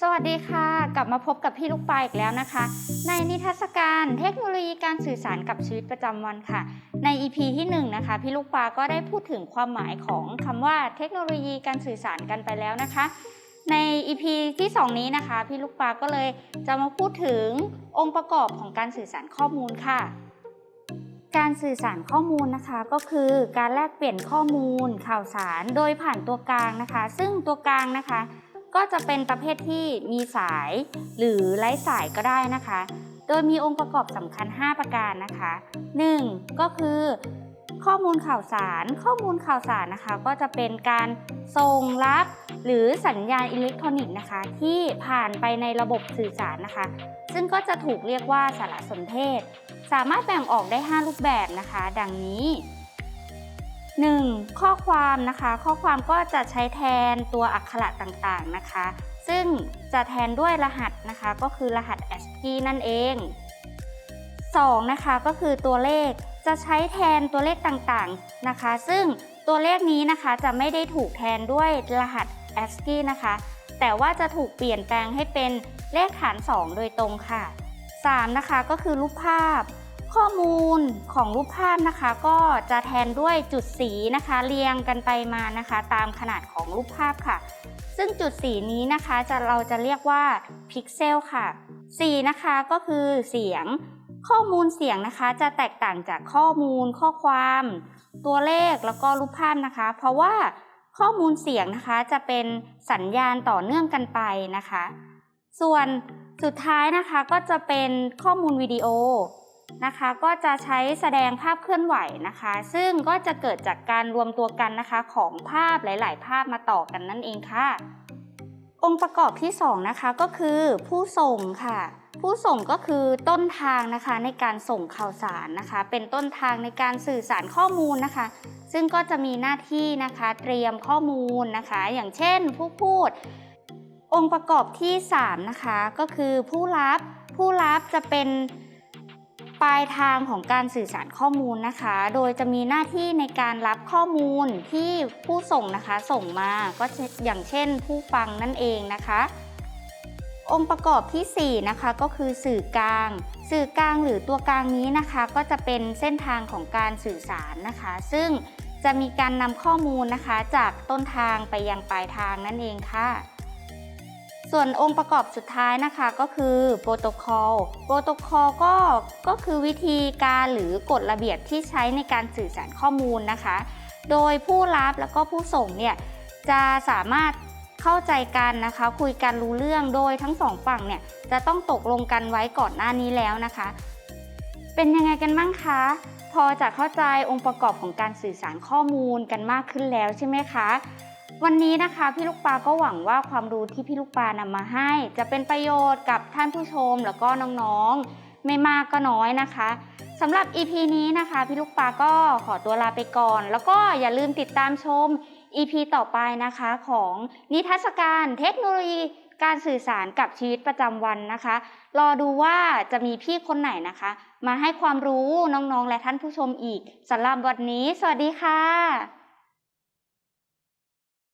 สวัสดีค่ะ กลับมาพบกับพี่ลูกปลาอีกแล้วนะคะ ในนิทรรศการเทคโนโลยีการสื่อสารกับชีวิตประจำวันค่ะ ใน EP ที่1นงนะคะพี่ลูกปลาก็ได้พูดถึงความหมายของคำว่าเทคโนโลยีการสื่อสารกันไปแล้วนะคะ ใน EP ที่ 2 นี้นะคะ พี่ลูกปลาก็เลยจะมาพูดถึงองค์ประกอบของการสื่อสารข้อมูลค่ะ การสื่อสารข้อมูลนะคะก็คือการแลกเปลี่ยนข้อมูลข่าวสารโดยผ่านตัวกลางนะคะ ซึ่งตัวกลางนะคะ ก็จะเป็นประเภทที่มีสายหรือไร้สายก็ได้นะคะ โดยมีองค์ประกอบสำคัญ 5 ประการนะคะ 1. ก็คือ ข้อมูลข่าวสาร ข้อมูลข่าวสารนะคะ ก็จะเป็นการส่งรับหรือสัญญาณอิเล็กทรอนิกส์นะคะ ที่ผ่านไปในระบบสื่อสารนะคะ ซึ่งก็จะถูกเรียกว่าสารสนเทศ สามารถแบ่งออกได้ 5 รูปแบบนะคะ ดังนี้ 1. ข้อความนะคะ ข้อความก็จะใช้แทนตัวอักขระต่างๆนะคะ ซึ่งจะแทนด้วยรหัสนะคะ ก็คือรหัส ASCII นั่นเอง 2. นะคะก็คือตัวเลขจะใช้แทนตัวเลขต่างๆนะคะ ซึ่งตัวเลขนี้นะคะจะไม่ได้ถูกแทนด้วยรหัส ASCII นะคะ แต่ว่าจะถูกเปลี่ยนแปลงให้เป็นเลขฐาน 2 โดยตรงค่ะ 3. นะคะก็คือรูปภาพ ข้อมูลของรูปภาพนะคะ ก็จะแทนด้วยจุดสีนะคะ เรียงกันไปมานะคะ ตามขนาดของรูปภาพค่ะ ซึ่งจุดสีนี้นะคะจะเราจะเรียกว่าพิกเซลค่ะสีนะคะก็คือเสียง ข้อมูลเสียงนะคะจะแตกต่างจากข้อมูลข้อความ ตัวเลขแล้วก็รูปภาพนะคะ เพราะว่าข้อมูลเสียงนะคะจะเป็นสัญญาณต่อเนื่องกันไปนะคะ ส่วนสุดท้ายนะคะก็จะเป็นข้อมูลวิดีโอ นะคะ ก็จะใช้แสดงภาพเคลื่อนไหวนะคะ ซึ่งก็จะเกิดจากการรวมตัวกันนะคะของภาพหลาย ๆ ภาพมาต่อกันนั่นเองค่ะ องค์ประกอบที่ 2 นะคะก็คือผู้ส่งค่ะ ผู้ส่งก็คือต้นทางนะคะในการส่งข่าวสารนะคะ เป็นต้นทางในการสื่อสารข้อมูลนะคะ ซึ่งก็จะมีหน้าที่นะคะเตรียมข้อมูลนะคะ อย่างเช่นผู้พูด องค์ประกอบที่ 3 นะคะ ก็คือผู้รับผู้รับจะเป็น ปลายทางของการสื่อสารข้อมูลนะคะ โดยจะมีหน้าที่ในการรับข้อมูลที่ผู้ส่งนะคะส่งมาก็อย่างเช่นผู้ฟังนั่นเองนะคะ องค์ประกอบทีสี่ 4 นะคะก็คือสื่อกลาง สื่อกลางหรือตัวกลางนี้นะคะ ก็จะเป็นเส้นทางของการสื่อสารนะคะ ซึ่งจะมีการนำข้อมูลนะคะ จากต้นทางไปยังปลายทางนั่นเองค่ะ ส่วนองค์ประกอบสุดท้ายนะคะก็คือโปรโตคอล โปรโตคอลก็ก็คือวิธีการหรือกฎระเบียบที่ใช้ในการสื่อสารข้อมูลนะคะ โดยผู้รับแล้วก็ผู้ส่งเนี่ยจะสามารถเข้าใจกันนะคะ คุยกันรู้เรื่องโดยทั้งสองฝั่งเนี่ยจะต้องตกลงกันไว้ก่อนหน้านี้แล้วนะคะ เป็นยังไงกันบ้างคะ พอจะเข้าใจองค์ประกอบของการสื่อสารข้อมูลกันมากขึ้นแล้วใช่ไหมคะ วันนี้นะคะพี่ลูกปลาก็หวังว่าความรู้ที่พี่ลูกปลานำมาให้ จะเป็นประโยชน์กับท่านผู้ชมแล้วก็น้องๆ ไม่มากก็น้อยนะคะสำหรับ EP นี้นะคะ พี่ลูกปลาก็ขอตัวลาไปก่อน แล้วก็อย่าลืมติดตามชม EP ต่อไปนะคะของนิทรรศการเทคโนโลยีการสื่อสารกับชีวิตประจำวันนะคะ รอดูว่าจะมีพี่คนไหนนะคะ มาให้ความรู้น้องๆ และท่านผู้ชมอีกสำหรับวันนี้ สวัสดีค่ะ